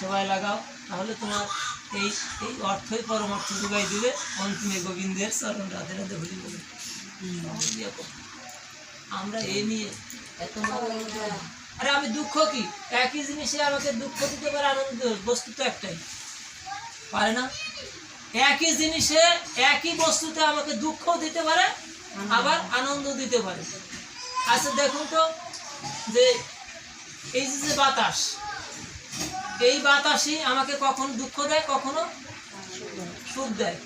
সেবায় লাগাও, তাহলে তোমার এই এই অর্থই পরমার্থ যোগাই দিবে। অন্তিমে গোবিন্দের চরণ রাধে রাধে হরি বলে। আমরা এই নিয়ে এত আরে আমি দুঃখ কি? একই জিনিসে আমাকে দুঃখ দিতে পারে আনন্দ বস্তু তো একটাই। পারে না? একই জিনিসে একই বস্তুতে আমাকে দুঃখ দিতে পারে, আবার আনন্দ দিতে পারে। আচ্ছা দেখুন তো যে এই যে বাতাস এই বাতাসই আমাকে কখন দুঃখ দেয়, কখনো সুখ দেয়।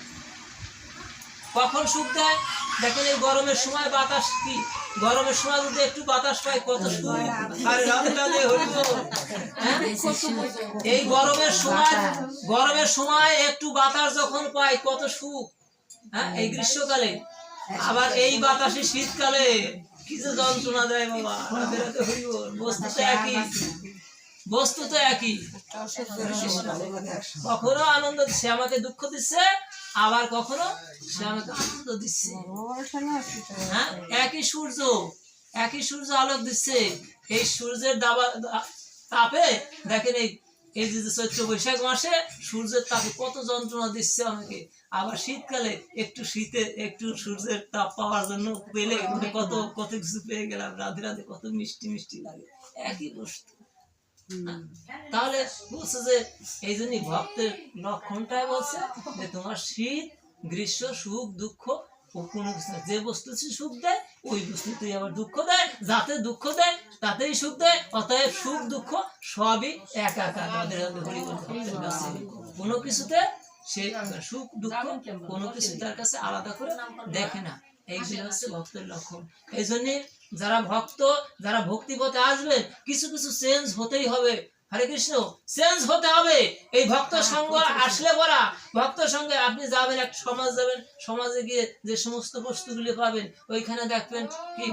কখন সুখ দেয়? দেখেন এই গরমের সময় বাতাস কি? গরমের সময় যদি একটু বাতাস পাই, কত। হ্যাঁ? এই গরমের সময় গরমের সময় একটু বাতাস যখন পাই, কত সুখ। হ্যাঁ? এই গ্রীষ্মকালে। আবার এই বাতাসে শীতকালে কিছু যন্ত্রণা দেয় বাবা। রাধে রাধে, হরি বল। বস্তু তো একই। বস্তু তো একই। কখনো আনন্দ সে আমাকে দুঃখ দিচ্ছে, আবার কখনো সে আমাকে আনন্দ দিচ্ছে। হ্যাঁ? একই সূর্য একই সূর্য আলোক দিচ্ছে। এই সূর্যের দাবা, তাপে, দেখেন এই এই যে যে চৈত্র বৈশাখ মাসে সূর্যের তাপে কত যন্ত্রণা দিচ্ছে আমাকে। আবার শীতকালে একটু শীতে একটু সূর্যের তাপ পাওয়ার জন্য পেলে মানে কত কত কিছু পেয়ে গেলাম। রাধে রাধে কত মিষ্টি মিষ্টি লাগে। একই বস্তু। তাহলে বলছে যে, এই জন্যই ভক্তের লক্ষণটাই বলছে যে, তোমার শীত, গ্রীষ্ম, সুখ, দুঃখ কোনো যে বস্তু সুখ দেয়, ওই বস্তুতেই আবার দুঃখ দেয়। যাতে দুঃখ দেয়, তাতেই সুখ দেয়। অতএব সুখ, দুঃখ সবই এক একা তাদের হরি বল ভক্তের কাছে কোনো কিছুতে সে সুখ, দুঃখ কোনো কিছু তার কাছে আলাদা করে দেখে না। এইগুলো হচ্ছে ভক্তের লক্ষণ। এই জন্যে যারা ভক্ত যারা ভক্তিপথে আসবেন কিছু কিছু চেঞ্জ হতেই হবে। হরে কৃষ্ণ চেঞ্জ হতে হবে। এই ভক্ত সঙ্গ আসলে পরা ভক্ত সঙ্গে আপনি যাবেন এক সমাজ যাবেন সমাজে গিয়ে যে সমস্ত বস্তুগুলি পাবেন ওইখানে দেখবেন কি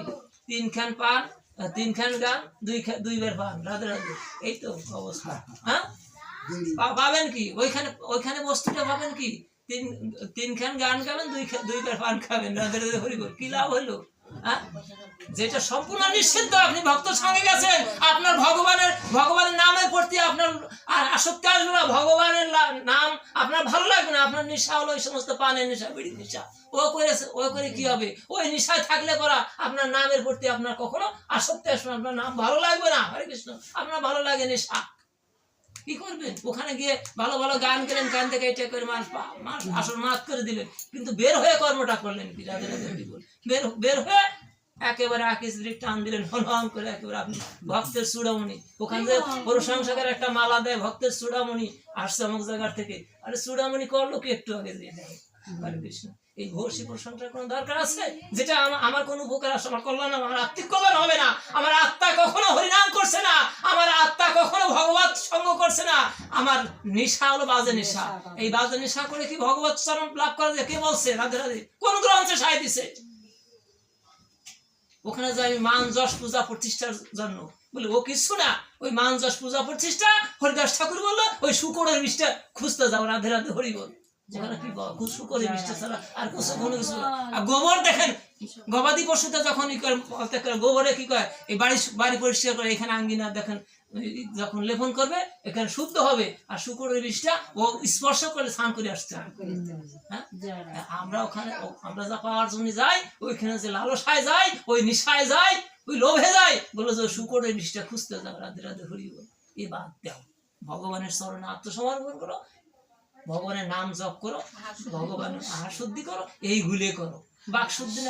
তিনখান পান আহ, তিনখান গান দুই দুইবার পান রাধে রাধে। এই তো অবস্থা। হ্যাঁ পাবেন কি? ওইখানে ওইখানে বস্তুটা পাবেন কি? তিন, তিনখান গান গাবেন দুই দুইবার পান খাবেন কি লাভ হলো? হ্যাঁ? যেটা সম্পূর্ণ আপনি ভক্ত সঙ্গে গেছেন, আপনার ভগবানের ভগবানের নামের প্রতি আপনার আসক্তি আসবে না। ভগবানের নাম আপনার ভালো লাগবে না। আপনার নেশা হলো ওই সমস্ত পানের নেশা বিড়ি নেশা। ও করেছে, ও করে কি হবে? ওই নেশায় থাকলে পরা আপনার নামের প্রতি আপনার কখনো আসক্তি আসবে আপনার নাম ভালো লাগবে না। হরে কৃষ্ণ, আপনার ভালো লাগে নেশা। কি করবেন? ওখানে গিয়ে ভালো ভালো গান করেন গান থেকে এটা করে পা- মাস আসল মাত করে দিলেন। কিন্তু বের হয়ে কর্মটা করলেন কি? বল। বের বের হয়ে একেবারে আকিস টান দিলেন হন করে একেবারে আপনি ভক্তের চূড়ামণি ওখান থেকে প্রশংসকের একটা মালা দেয় ভক্তের চূড়ামণি আসছে অমুক জায়গার থেকে। আরে চূড়ামণি করল কি একটু আগে? দিয়ে দেয়। হরে কৃষ্ণ। এই ঘোষী প্রশংসার কোনো দরকার আছে? যেটা আমার কোনো উপকার আসে আমার কল্যাণ আমার আত্মিক কল্যাণ হবে না আমার আত্মা কখনো হরিনাম করছে না আমার আত্মা কখনো ভগবত সঙ্গ করছে না আমার নেশা হলো বাজে নেশা এই বাজে নেশা করে কি ভগবত চরণ লাভ করা যায় কে বলছে? রাধে রাধে। কোন গ্রন্থে সাই দিছে? ওখানে যে আমি মান যশ পূজা প্রতিষ্ঠার জন্য। বলে ও কিছু না। ওই মান যশ পূজা প্রতিষ্ঠা হরিদাস ঠাকুর বলল ওই শুকরের বিষটা খুঁজতে যাও রাধে রাধে হরি বল। আর কিছু কোনো কিছু আর গোবর দেখেন গবাদি পশুতে যখন ই করে গোবরে কি করে? এই বাড়ি বাড়ি পরিষ্কার করে এখানে আঙ্গিনা দেখেন যখন লেপন করবে এখানে শুদ্ধ হবে। আর শুকরের বিষটা ও স্পর্শ করে স্নান করে আসতে হ্যাঁ? আমরা ওখানে আমরা যা পাওয়ার জন্য যাই ওইখানে যে লালসায় যাই ওই নিশায় যাই ওই লোভে যাই বলে যে শুকরের বিষটা খুঁজতে যাও রাধে রাধে হরি বল। এই বাদ দাও। ভগবানের চরণে আত্মসমর্পণ করো ভগবানের নাম জপ করো ভগবানের আহার শুদ্ধি করো এইগুলি করো।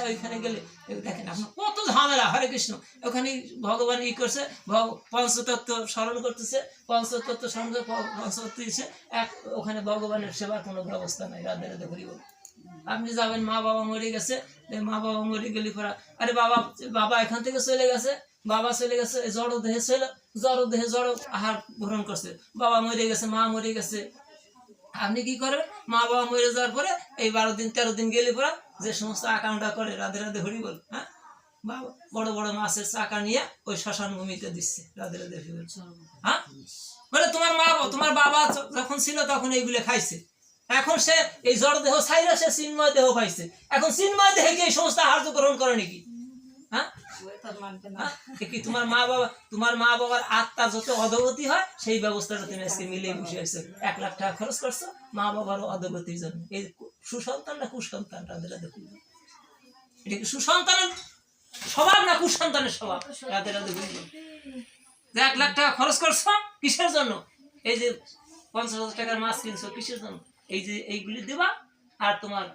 ওইখানে গেলে দেখেন আপনার কত ঝামেলা, হরে কৃষ্ণ। ওখানে ভগবান ই করছে পঞ্চতত্ত্ব স্মরণ করতেছে, পঞ্চতত্ত্ব স্মরণ করে পঞ্চতত্ত্ব দিচ্ছে এক, ওখানে ভগবানের সেবার কোনো ব্যবস্থা নাই, রাধে রাধে আপনি যাবেন, মা বাবা মরে গেছে মা বাবা মরে গেলে পরা, আরে বাবা বাবা এখান থেকে চলে গেছে, বাবা চলে গেছে জড় দেহে ছিল জড় দেহে জড় আহার গ্রহণ করছে। বাবা মরে গেছে, মা মরে গেছে আপনি কি করবেন মা বাবা মরে যাওয়ার পরে এই বারো দিন, তেরো দিন গেলে পরে যে সমস্ত আকাউন্টটা করে, রাধে রাধে, হরি বল হ্যাঁ? বাবা বড় বড় মাছের চাকা নিয়ে ওই শ্মশান ভূমিতে দিচ্ছে, রাধে রাধে, হরি বল। হ্যাঁ? বলে তোমার মা তোমার বাবা যখন ছিল তখন এইগুলো খাইছে। এখন সে এই জড় দেহ ছাইরা সে চিন্ময় দেহ পাইছে। এখন চিন্ময় দেহে কি এই সমস্ত আহার্য গ্রহণ করে নাকি? হ্যাঁ? তোমার মা বাবা তোমার মা বাবার যত অধগতি হয়, সেই ব্যবস্থাটা তুমি আজকে মিলিয়ে বসে আছো। এক লাখ টাকা খরচ করছ, মা অধগতির জন্য। এই সুসন্তান না কুসন্তান দেখুন এটা কি সুসন্তানের স্বভাব না কুসন্তানের স্বভাব? রাতে রাতে যে এক লাখ টাকা খরচ করছ, কিসের জন্য? এই যে পঞ্চাশ হাজার টাকার মাছ কিনছো, কিসের জন্য? এই যে এইগুলি দেবা, আর তোমার